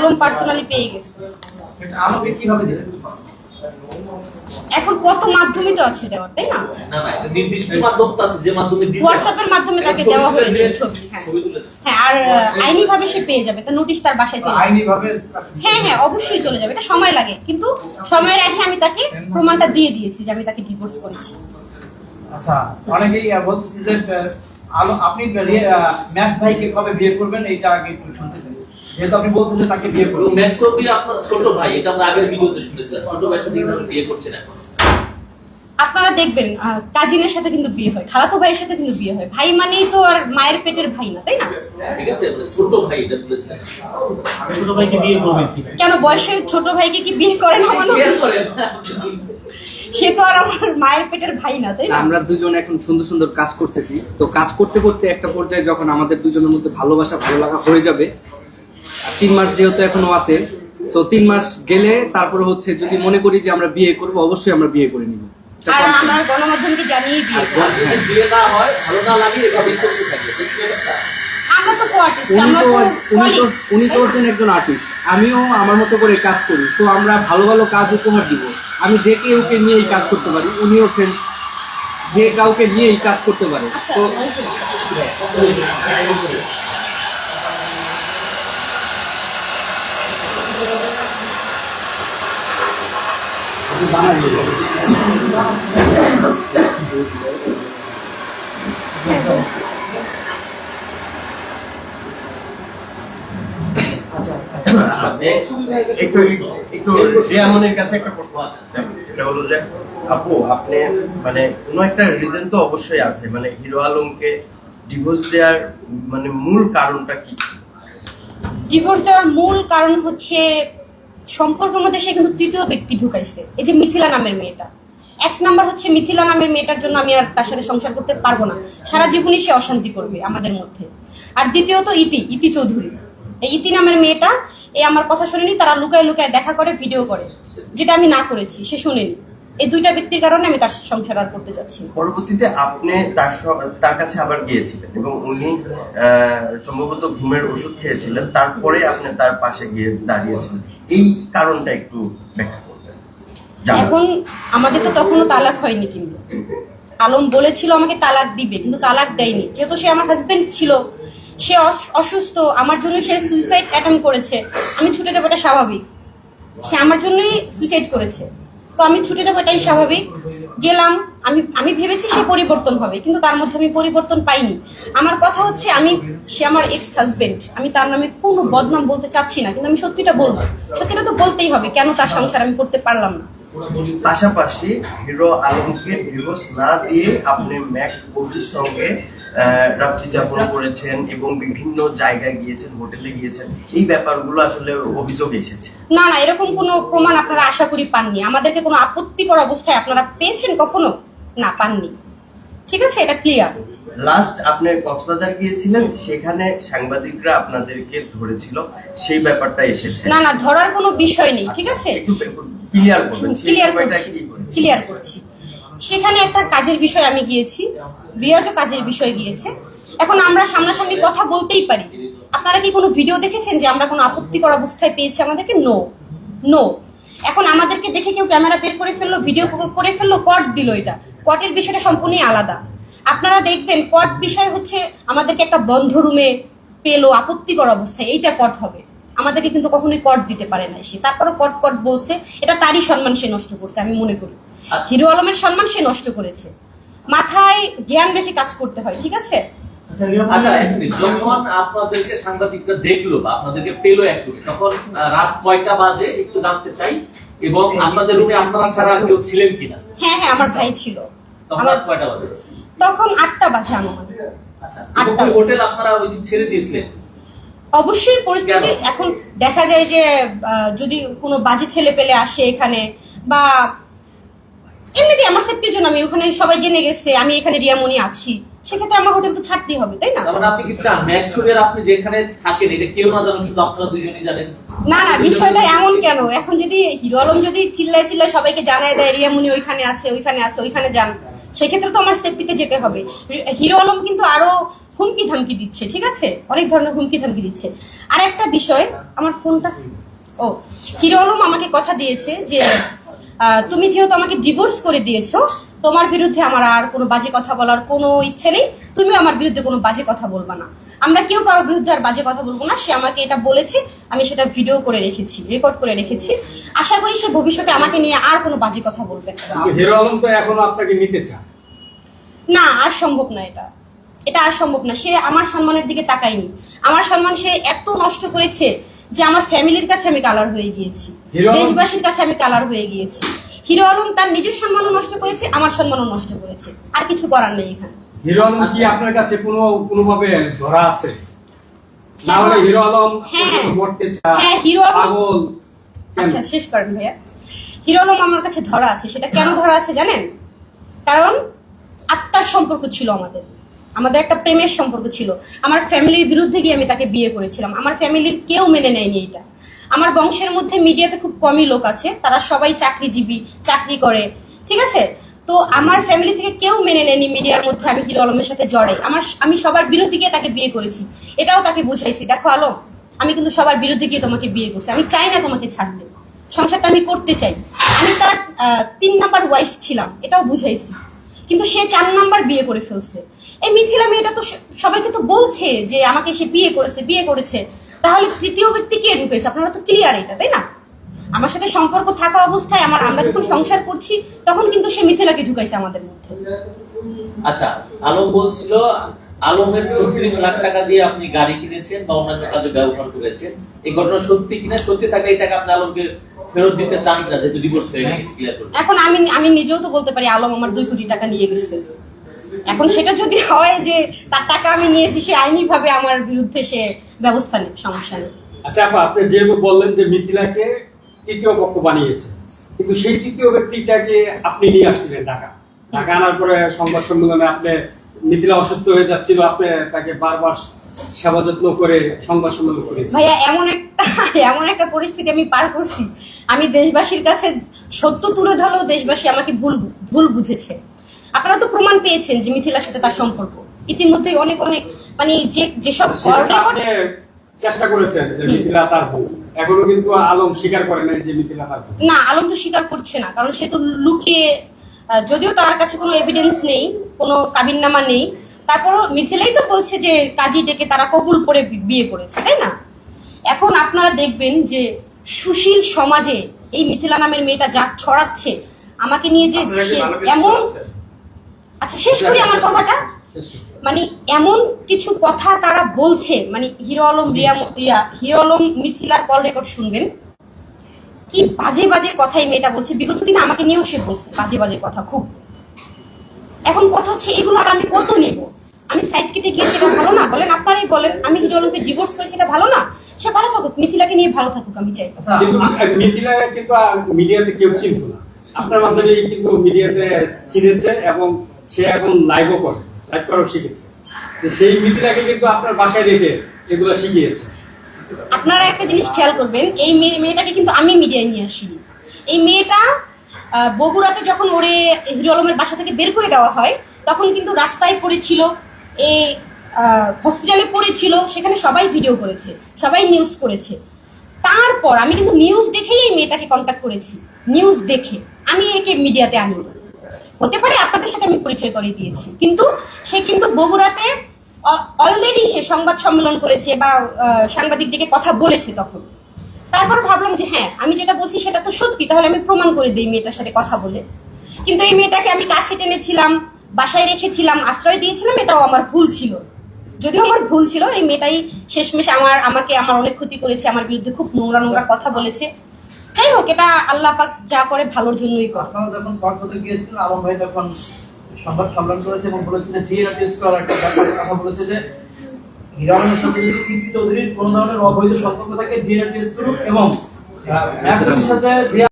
Alam personally পেয়ে গেছে। এখন কত মাধ্যমে তো আছে দেওয়ার তাই না? নির্দিষ্ট মাধ্যম তো আছে যে মাধ্যমে হোয়াটসঅ্যাপের মাধ্যমে তাকে দেওয়া হয়েছে ছবি হ্যাঁ। হ্যাঁ আর আইনি ভাবে সে পেয়ে যাবে তার নোটিশ তার বাসায় চলে আইনি ভাবে হ্যাঁ হ্যাঁ অবশ্যই চলে যাবে এটা সময় লাগে কিন্তু সময়ের আগে আমি তাকে প্রমাণটা দিয়ে দিয়েছি যে আমি তাকে ডিভোর্স করেছি। আচ্ছা অনেকেই বলতেছি যে আলো আপনি ম্যাথ ভাইকে কবে বিয়ে করবেন এটা আগে একটু শুনতে চাই। যেহেতু আপনি বলছেন যে তাকে বিয়ে করবেন মেসোপি আপনার ছোট ভাই এটা আমরা আগের ভিডিওতে শুনেছিলাম। ছোট ভাইয়ের সাথে কিন্তু বিয়ে করছেন এখন। আপনারা দেখবেন কাজিনের সাথে কিন্তু বিয়ে হয় খালাতো ভাইয়ের সাথে কিন্তু বিয়ে হয়। ভাই মানেই তো আর মায়ের পেটের ভাই না তাই না? ঠিক আছে মানে ছোট ভাই এটা তুলেছিলেন। ছোট ভাইকে বিয়ে করবেন কি? কেন বয়সের ছোট ভাইকে কি বিয়ে করে না বিয়ে করেন। সে তো আর আমার মায়ের পেটের ভাই না তাই না? আমরা দুজন এখন সুন্দর সুন্দর কাজ করতেছি। তো কাজ করতে করতে একটা পর্যায়ে যখন আমাদের দুজনের মধ্যে ভালোবাসা ভালো লাগা হয়ে যাবে তিন মাস যেহেতু এখনও আছে তো তিন মাস গেলে তারপরে হচ্ছে যদি মনে করি যে আমরা বিয়ে করব অবশ্যই আমরা বিয়ে করে নিব আর confirm। গণমাধ্যমকে জানিয়ে বিয়ে করব। বিয়ে না হয় ভালো না লাগে এভাবেই চলতে থাকবে বুঝতে পারছেন? আমরা তো কো-আর্টিস্ট উনি তো তো উনি তো colleague, উনি তো তাই না? হচ্ছেন একজন আর্টিস্ট আমিও আমার মতো করে কাজ করি তো আমরা ভালো ভালো কাজ উপহার দিব আমি যে কেউকে নিয়ে এই কাজ করতে পারি উনি হচ্ছেন যে কাউকে নিয়ে এই কাজ করতে পারে তো একটু কাছে একটা প্রশ্ন আছে। সেটা হলো আপু, আপনি মানে কোনো একটা রিজন তো অবশ্যই আছে মানে হিরো আলমকে ডিভোর্স দেওয়ার মানে মূল কারণটা কি? ডিভোর্স দেওয়ার মূল কারণ হচ্ছে সম্পর্কের মধ্যে সে কিন্তু তৃতীয় ব্যক্তি ঢুকাইছে। এই যে মিথিলা নামের মেয়েটা। এক নাম্বার হচ্ছে মিথিলা নামের মেয়েটার জন্য আমি আর তার সাথে সংসার করতে পারব না। সারা জীবনই সে অশান্তি করবে আমাদের মধ্যে। আর দ্বিতীয়ত ইতি ইতি চৌধুরী। এই ইতি নামের মেয়েটা, এই আমার কথা শুনেনি, তারা লুকায় লুকায় দেখা করে ভিডিও করে। যেটা আমি না করেছি, সে শুনেনি। এই দুইটা ব্যক্তির কারণে আমি তার সংসার আর করতে চাচ্ছি পরবর্তীতে আপনি তার তার কাছে আবার গিয়েছিলেন এবং উনি সম্ভবত ঘুমের ওষুধ খেয়েছিলেন তারপরে আপনি তার পাশে গিয়ে দাঁড়িয়েছিলেন। এই কারণটা একটু ব্যাখ্যা করবেন এখন আমাদের তো তখনও তালাক হয়নি কিন্তু। আলম বলেছিল আমাকে তালাক দিবে কিন্তু তালাক দেয়নি। যেহেতু সে আমার হাজবেন্ড ছিল সে অস- অসুস্থ আমার জন্য সে সুইসাইড অ্যাটেম্প করেছে। আমি ছুটে যাব এটা স্বাভাবিক। সে আমার জন্যই সুইসাইড করেছে। তো আমি ছুটে যাব, এটাই স্বাভাবিক। গেলাম, আমি আমি ভেবেছি সে পরিবর্তন হবে, কিন্তু তার মধ্যে আমি পরিবর্তন পাইনি। আমার কথা হচ্ছে, আমি, সে আমার এক্স হাজবেন্ড আমি তার নামে কোনো বদনাম বলতে চাচ্ছি না, কিন্তু আমি সত্যিটা বলব। সত্যিটা তো বলতেই হবে, কেন তার সংসার আমি করতে পারলাম না? পাশাপাশি হিরো আলমকে ডিভোর্স না দিয়ে আপনি ম্যাক্স ববির সঙ্গে রাত্রি যাপন করেছেন এবং বিভিন্ন জায়গায় গিয়েছেন হোটেলে গিয়েছেন এই ব্যাপারগুলো আসলে অভিযোগ এসেছে। না না এরকম কোনো প্রমাণ আপনারা আশা করি পাননি। আমাদেরকে কোনো আপত্তিকর অবস্থায় আপনারা পেয়েছেন কখনো? না পাননি। ঠিক আছে এটা ক্লিয়ার লাস্ট আপনি কক্সবাজার গিয়েছিলেন সেখানে সাংবাদিকরা আপনাদেরকে ধরেছিল সেই ব্যাপারটা এসেছে। না না ধরার কোনো বিষয় নেই ঠিক আছে? একটু ক্লিয়ার করবেন ক্লিয়ার করছি ক্লিয়ার করছি। সেখানে একটা কাজের বিষয় আমি গিয়েছি, রিয়াজও কাজের বিষয় গিয়েছে। এখন আমরা সামনাসামনি কথা বলতেই পারি। আপনারা কি কোনো ভিডিও দেখেছেন যে আমরা কোনো আপত্তিকর অবস্থায় পেয়েছি আমাদেরকে? নো নো এখন আমাদেরকে দেখে কেউ ক্যামেরা বের করে ফেলল ভিডিও করে ফেলল কট দিল এটা। কটের বিষয়টা সম্পূর্ণই আলাদা। আপনারা দেখবেন কট বিষয় হচ্ছে আমাদেরকে একটা বন্ধ রুমে পেল আপত্তিকর অবস্থায়। এইটা কট হবে। আমাদেরকে কিন্তু কখনোই কট দিতে পারে না সে তারপরও কট কট বলছে। এটা তারই সম্মান সে নষ্ট করছে, আমি মনে করি। হিরো আলমের সম্মান সে নষ্ট করেছে। মাথায় জ্ঞান রেখে কাজ করতে হয় ঠিক আছে? আচ্ছা আচ্ছা এক মিনিট, যখন আপনাদেরকে সাংবাদিকরা দেখল বা আপনাদেরকে পেল এক তখন রাত কয়টা বাজে একটু জানতে চাই এবং আপনাদের রুমে আপনারা ছাড়া কেউ ছিলেন কিনা? হ্যাঁ হ্যাঁ আমার ভাই ছিল। তখন রাত কয়টা বাজে? তখন আটটা বাজে আচ্ছা আটটা হোটেল আপনারা ওই দিন ছেড়ে দিয়েছিলেন? অবশ্যই পরিস্থিতি এখন দেখা যায় যে আহ, যদি কোনো বাজে ছেলে পেলে আসে এখানে বা এমনিতে আমার সেফটির জন্য আমি ওখানে সবাই জেনে গেছে আমি এখানে রিয়ামনি আছি। সেক্ষেত্রে আমার হোটেল তো ছাড়তেই হবে তাই না? তার মানে আপনি কি চান? ম্যাক্স শুটের আপনি যেখানে থাকেন এটা কেউ না জানেন শুধু আপনারা দুজনই জানেন। না না বিষয়টা এমন কেন? এখন যদি হিরো আলম যদি চিল্লায় চিল্লায় সবাইকে জানায় দেয় রিয়ামনি ওইখানে আছে ওইখানে আছে ওইখানে যান সেক্ষেত্রে তো আমার সেফটিতে যেতে হবে। হিরো আলম কিন্তু আরও হুমকি ধামকি দিচ্ছে ঠিক আছে? অনেক ধরনের হুমকি ধামকি দিচ্ছে। আর একটা বিষয় আমার ফোনটা ও হিরো আলম আমাকে কথা দিয়েছে যে তুমি যেহেতু আমাকে ডিভোর্স করে দিয়েছ তোমার বিরুদ্ধে আমার আর কোনো বাজে কথা বলার কোনো ইচ্ছে নেই। তুমি আমার বিরুদ্ধে কোনো বাজে কথা বলবা না। আমরা কেউ কারোর বিরুদ্ধে আর বাজে কথা বলব না সে আমাকে এটা বলেছে আমি সেটা ভিডিও করে রেখেছি রেকর্ড করে রেখেছি। আশা করি সে ভবিষ্যতে আমাকে নিয়ে আর কোনো বাজে কথা বলবে না। হিরো আলম তো এখনও আপনাকে নিতে চায়। না আর সম্ভব না এটা। এটা আর সম্ভব না। সে আমার সম্মানের দিকে তাকায়নি। আমার সম্মান সে এত নষ্ট করেছে যে আমার ফ্যামিলির কাছে আমি কালার হয়ে গিয়েছি দেশবাসীর কাছে আমি কালার হয়ে গিয়েছি। হিরো আলম তার নিজের সম্মানও নষ্ট করেছে আমার সম্মানও নষ্ট করেছে। আর কিছু করার নেই এখানে। হিরো আলম কি আপনার কাছে কোনো কোনোভাবে ধরা আছে? না হলে হিরো আলম হ্যাঁ। চায় হ্যাঁ, হিরো পাগল। আচ্ছা শেষ করেন ভাইয়া। হিরো আলম আমার কাছে ধরা আছে সেটা কেন ধরা আছে জানেন? কারণ আত্মার সম্পর্ক ছিল আমাদের। আমাদের একটা প্রেমের সম্পর্ক ছিল। আমার ফ্যামিলির বিরুদ্ধে গিয়ে আমি তাকে বিয়ে করেছিলাম। আমার ফ্যামিলির কেউ মেনে নেয়নি এটা। আমার বংশের মধ্যে মিডিয়াতে খুব কমই লোক আছে। তারা সবাই চাকরিজীবী, চাকরি করে। ঠিক আছে? তো আমার ফ্যামিলি থেকে কেউ মেনে নেয়নি মিডিয়ার মধ্যে আমি হিরো আলমের সাথে জড়াই। আমার আমি সবার বিরুদ্ধে গিয়ে তাকে বিয়ে করেছি। এটাও তাকে বুঝাইছি। দেখো আলম, আমি কিন্তু সবার বিরুদ্ধে গিয়ে তোমাকে বিয়ে করছি। আমি চাই না তোমাকে ছাড়তে। সংসারটা আমি করতে চাই। আমি তার তিন নাম্বার ওয়াইফ ছিলাম। এটাও বুঝাইছি। কিন্তু সে চার নাম্বার বিয়ে করে ফেলছে। এই মিথিলা মেয়েটা তো সবাইকে তো বলছে যে আমাকে সে বিয়ে করেছে বিয়ে করেছে। তাহলে তৃতীয় ব্যক্তি কে ঢুকেছে? আপনারা তো ক্লিয়ার এটা, তাই না? আমার সাথে সম্পর্ক থাকা অবস্থায় আমার আমরা যখন সংসার করছি, তখন কিন্তু সে মিথিলাকে ঢুকাইছে আমাদের মধ্যে। আচ্ছা আলম বলছিল, আলমের ছত্রিশ লাখ টাকা দিয়ে আপনি গাড়ি কিনেছেন বা অন্যান্য কাজে ব্যবহার করেছেন। এই ঘটনা সত্যি কিনা? সত্যি থাকলে এই টাকা আপনি আলমকে ফেরত দিতে চান কিনা যেহেতু ডিভোর্স হয়ে গেছে ক্লিয়ার করুন। এখন আমি আমি নিজেও তো বলতে পারি আলম আমার দুই কোটি টাকা নিয়ে গেছে। এখন সেটা যদি হয় যে তার টাকা আমি নিয়েছি সে আইনি ভাবে আমার বিরুদ্ধে সে ব্যবস্থা নেই সমস্যা নেই। আচ্ছা আপা আপনি যে বললেন যে মিথিলাকে তৃতীয় পক্ষ বানিয়েছে কিন্তু সেই তৃতীয় ব্যক্তিটাকে আপনি নিয়ে আসছিলেন ঢাকা। ঢাকা আনার পরে সংবাদ সম্মেলনে আপনি মিথিলা অসুস্থ হয়ে যাচ্ছিল আপনি তাকে বারবার সেবা যত্ন করে সংবাদ সম্মেলন করেছেন ভাইয়া এমন একটা এমন একটা পরিস্থিতি আমি পার করছি। আমি দেশবাসীর কাছে সত্য তুলে ধরলেও দেশবাসী আমাকে ভুল ভুল বুঝেছে। আপনারা তো প্রমাণ পেয়েছেন যে মিথিলার সাথে তার সম্পর্ক। ইতিমধ্যেই অনেক অনেক মানে যে যেসব চেষ্টা করেছেন যে মিথিলা তার ভুল। এখনও কিন্তু আলম স্বীকার করে নাই যে মিথিলা তার ভুল। না আলম তো স্বীকার করছে না কারণ সে তো লুকিয়ে যদিও তার কাছে কোনো এভিডেন্স নেই কোনো কাবিননামা নেই তারপরও মিথিলাই তো বলছে যে কাজী ডেকে তারা কবুল করে বিয়ে করেছে তাই না? এখন আপনারা দেখবেন যে সুশীল সমাজে এই মিথিলা নামের মেয়েটা যা ছড়াচ্ছে আমাকে নিয়ে যে এমন আচ্ছা শেষ করি আমার কথাটা। মানে এমন কিছু কথা তারা বলছে মানে হিরো আলম রিয়া ইয়া হিরো আলম মিথিলার কল রেকর্ড শুনবেন। কি বাজে বাজে কথাই মেয়েটা বলছে। বিগত দিনে আমাকে নিয়েও সে বলছে বাজে বাজে কথা খুব। এখন কথা হচ্ছে এগুলো আর আমি কত নেব? আমি সাইড কেটে গিয়ে সেটা ভালো না? বলেন আপনারাই বলেন আমি হিরো আলমকে ডিভোর্স করে সেটা ভালো না? সে ভালো থাকুক মিথিলাকে নিয়ে ভালো থাকুক আমি চাই। আচ্ছা কিন্তু মিথিলা কিন্তু মিডিয়াতে কেউ চিনত না। আপনার মাধ্যমে কিন্তু মিডিয়াতে চিনেছে এবং সে এখন লাইভও করে লাইভ করাও শিখেছে। তো সেই মিথিলাকে কিন্তু আপনার বাসায় রেখে এগুলো শিখিয়েছে। আপনারা একটা জিনিস খেয়াল করবেন এই মেয়ে মেয়েটাকে কিন্তু আমি মিডিয়ায় নিয়ে আসিনি। এই মেয়েটা বগুড়াতে যখন ওরে হিরো আলমের বাসা থেকে বের করে দেওয়া হয়, তখন কিন্তু রাস্তায় পড়েছিল, এ হসপিটালে পড়েছিল, সেখানে সবাই ভিডিও করেছে, সবাই নিউজ করেছে। তারপর আমি কিন্তু নিউজ দেখেই এই মেয়েটাকে কন্ট্যাক্ট করেছি। নিউজ দেখে, আমি একে মিডিয়াতে আনি। হতে পারে আপনাদের সাথে আমি পরিচয় করে দিয়েছি, কিন্তু সে কিন্তু বগুড়াতে অলরেডি সে সংবাদ সম্মেলন করেছে বা সাংবাদিক ডেকে কথা বলেছে তখন। তারপর ভাবলাম যে হ্যাঁ আমি যেটা বলছি সেটা তো সত্যি, তাহলে আমি প্রমাণ করে দিই মেয়েটার সাথে কথা বলে। কিন্তু এই মেয়েটাকে আমি কাছে টেনেছিলাম, বাসায় রেখেছিলাম, আশ্রয় দিয়েছিলাম, এটাও আমার ভুল ছিল। যদিও আমার ভুল ছিল, এই মেয়েটাই শেষমেশ আমার, আমাকে আমার অনেক ক্ষতি করেছে, আমার বিরুদ্ধে খুব নোংরা নোংরা কথা বলেছে। যাই হোক, এটা আল্লাহ পাক যা করে ভালোর জন্যই করে। যখন কক্সবাজার গিয়েছিলেন আলম ভাই তখন সংবাদ সম্মেলন করেছে এবং বলেছে যে ডিএনএ টেস্ট করার একটা কথা বলেছে যে হিরানের সাথে যদি কীর্তি চৌধুরীর কোনো ধরনের অবৈধ সম্পর্ক থাকে ডিএনএ টেস্ট করুক এবং সাথে